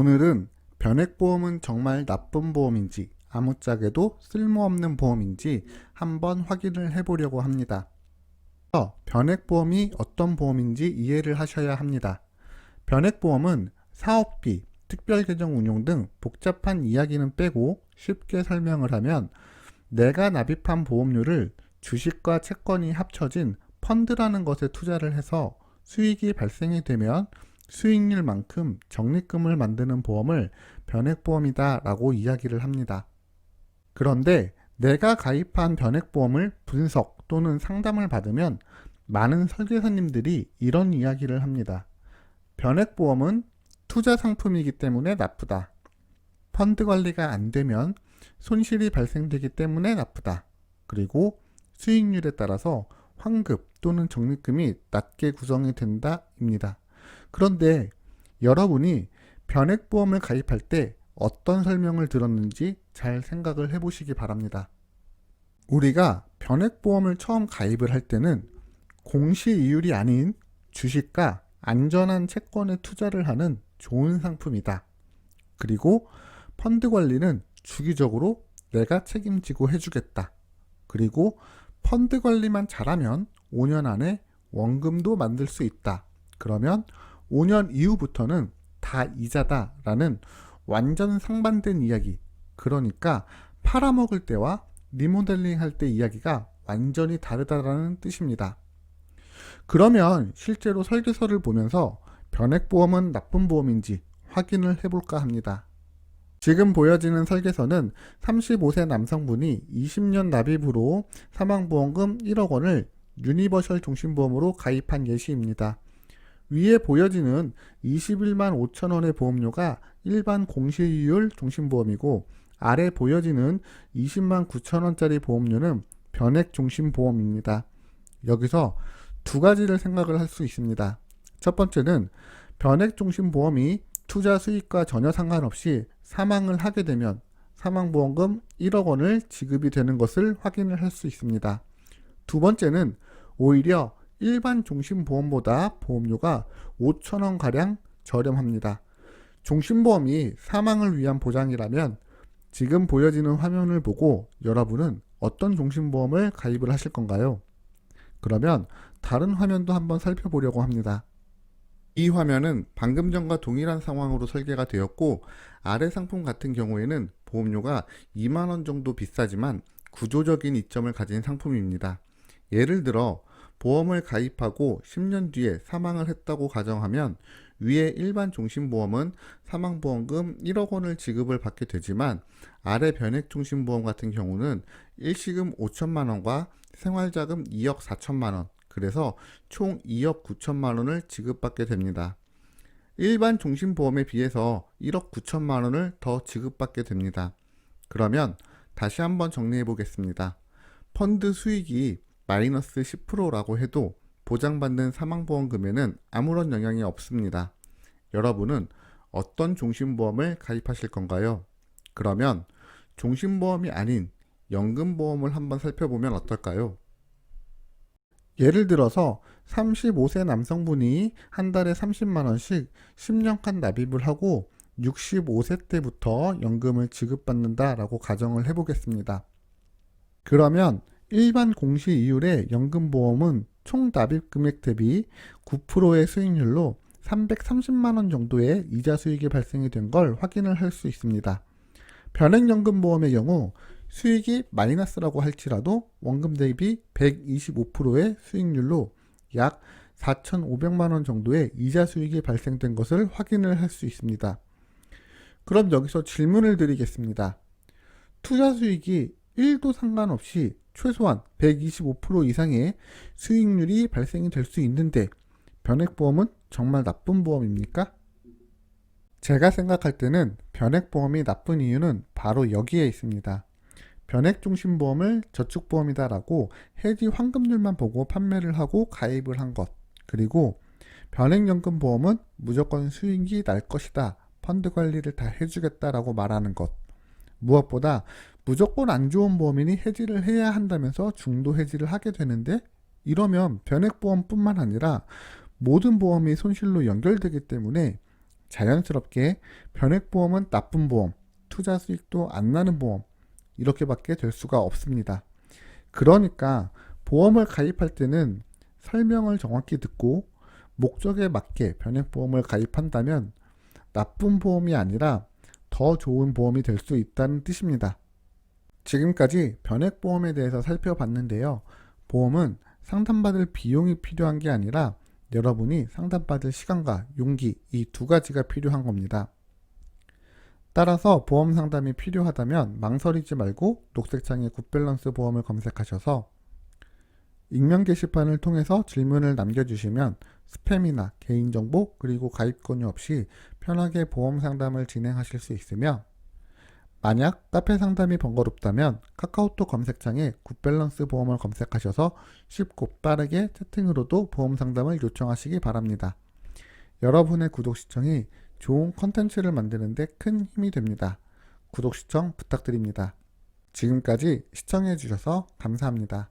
오늘은 변액보험은 정말 나쁜 보험인지 아무짝에도 쓸모없는 보험인지 한번 확인을 해보려고 합니다. 변액보험이 어떤 보험인지 이해를 하셔야 합니다. 변액보험은 사업비, 특별계정 운용 등 복잡한 이야기는 빼고 쉽게 설명을 하면 내가 납입한 보험료를 주식과 채권이 합쳐진 펀드라는 것에 투자를 해서 수익이 발생이 되면 수익률만큼 적립금을 만드는 보험을 변액보험이다 라고 이야기를 합니다. 그런데 내가 가입한 변액보험을 분석 또는 상담을 받으면 많은 설계사님들이 이런 이야기를 합니다. 변액보험은 투자 상품이기 때문에 나쁘다. 펀드 관리가 안 되면 손실이 발생되기 때문에 나쁘다. 그리고 수익률에 따라서 환급 또는 적립금이 낮게 구성이 된다입니다. 그런데 여러분이 변액보험을 가입할 때 어떤 설명을 들었는지 잘 생각을 해보시기 바랍니다. 우리가 변액보험을 처음 가입을 할 때는 공시이율이 아닌 주식과 안전한 채권에 투자를 하는 좋은 상품이다. 그리고 펀드 관리는 주기적으로 내가 책임지고 해주겠다. 그리고 펀드 관리만 잘하면 5년 안에 원금도 만들 수 있다. 그러면 5년 이후부터는 다 이자다라는 완전 상반된 이야기. 그러니까 팔아먹을 때와 리모델링 할 때 이야기가 완전히 다르다라는 뜻입니다. 그러면 실제로 설계서를 보면서 변액보험은 나쁜 보험인지 확인을 해볼까 합니다. 지금 보여지는 설계서는 35세 남성분이 20년 납입으로 사망보험금 1억 원을 유니버셜 종신보험으로 가입한 예시입니다. 위에 보여지는 21만 5천 원의 보험료가 일반 공시이율 종신보험이고 아래 보여지는 20만 9천 원짜리 보험료는 변액 종신보험입니다. 여기서 두 가지를 생각을 할 수 있습니다. 첫 번째는 변액 종신보험이 투자 수익과 전혀 상관없이 사망을 하게 되면 사망보험금 1억 원을 지급이 되는 것을 확인을 할 수 있습니다. 두 번째는 오히려 일반 종신보험보다 보험료가 5천원 가량 저렴합니다. 종신보험이 사망을 위한 보장이라면 지금 보여지는 화면을 보고 여러분은 어떤 종신보험을 가입을 하실 건가요? 그러면 다른 화면도 한번 살펴보려고 합니다. 이 화면은 방금 전과 동일한 상황으로 설계가 되었고 아래 상품 같은 경우에는 보험료가 2만원 정도 비싸지만 구조적인 이점을 가진 상품입니다. 예를 들어 보험을 가입하고 10년 뒤에 사망을 했다고 가정하면 위에 일반 종신보험은 사망보험금 1억 원을 지급을 받게 되지만 아래 변액종신보험 같은 경우는 일시금 5천만 원과 생활자금 2억 4천만 원 그래서 총 2억 9천만 원을 지급받게 됩니다. 일반 종신보험에 비해서 1억 9천만 원을 더 지급받게 됩니다. 그러면 다시 한번 정리해 보겠습니다. 펀드 수익이 마이너스 10%라고 해도 보장받는 사망보험금에는 아무런 영향이 없습니다. 여러분은 어떤 종신보험을 가입하실 건가요? 그러면 종신보험이 아닌 연금보험을 한번 살펴보면 어떨까요? 예를 들어서 35세 남성분이 한 달에 30만원씩 10년간 납입을 하고 65세 때부터 연금을 지급받는다라고 가정을 해보겠습니다. 그러면 일반 공시 이율의 연금보험은 총 납입 금액 대비 9%의 수익률로 330만원 정도의 이자 수익이 발생이 된 걸 확인을 할 수 있습니다. 변액연금보험의 경우 수익이 마이너스라고 할지라도 원금 대비 125%의 수익률로 약 4,500만원 정도의 이자 수익이 발생된 것을 확인을 할 수 있습니다. 그럼 여기서 질문을 드리겠습니다. 투자 수익이 1도 상관없이 최소한 125% 이상의 수익률이 발생이 될 수 있는데 변액보험은 정말 나쁜 보험입니까? 제가 생각할 때는 변액보험이 나쁜 이유는 바로 여기에 있습니다. 변액중심보험을 저축보험이다라고 해지 환급률만 보고 판매를 하고 가입을 한 것. 그리고 변액연금보험은 무조건 수익이 날 것이다. 펀드 관리를 다 해주겠다라고 말하는 것. 무엇보다 무조건 안 좋은 보험이니 해지를 해야 한다면서 중도 해지를 하게 되는데 이러면 변액보험뿐만 아니라 모든 보험이 손실로 연결되기 때문에 자연스럽게 변액보험은 나쁜 보험, 투자 수익도 안 나는 보험, 이렇게밖에 될 수가 없습니다. 그러니까 보험을 가입할 때는 설명을 정확히 듣고 목적에 맞게 변액보험을 가입한다면 나쁜 보험이 아니라 더 좋은 보험이 될 수 있다는 뜻입니다. 지금까지 변액보험에 대해서 살펴봤는데요. 보험은 상담받을 비용이 필요한 게 아니라 여러분이 상담받을 시간과 용기 이 두 가지가 필요한 겁니다. 따라서 보험 상담이 필요하다면 망설이지 말고 녹색창에 굿밸런스 보험을 검색하셔서 익명 게시판을 통해서 질문을 남겨주시면 스팸이나 개인정보 그리고 가입 권유 없이 편하게 보험 상담을 진행하실 수 있으며 만약 카페 상담이 번거롭다면 카카오톡 검색창에 굿밸런스 보험을 검색하셔서 쉽고 빠르게 채팅으로도 보험 상담을 요청하시기 바랍니다. 여러분의 구독 시청이 좋은 컨텐츠를 만드는데 큰 힘이 됩니다. 구독 시청 부탁드립니다. 지금까지 시청해 주셔서 감사합니다.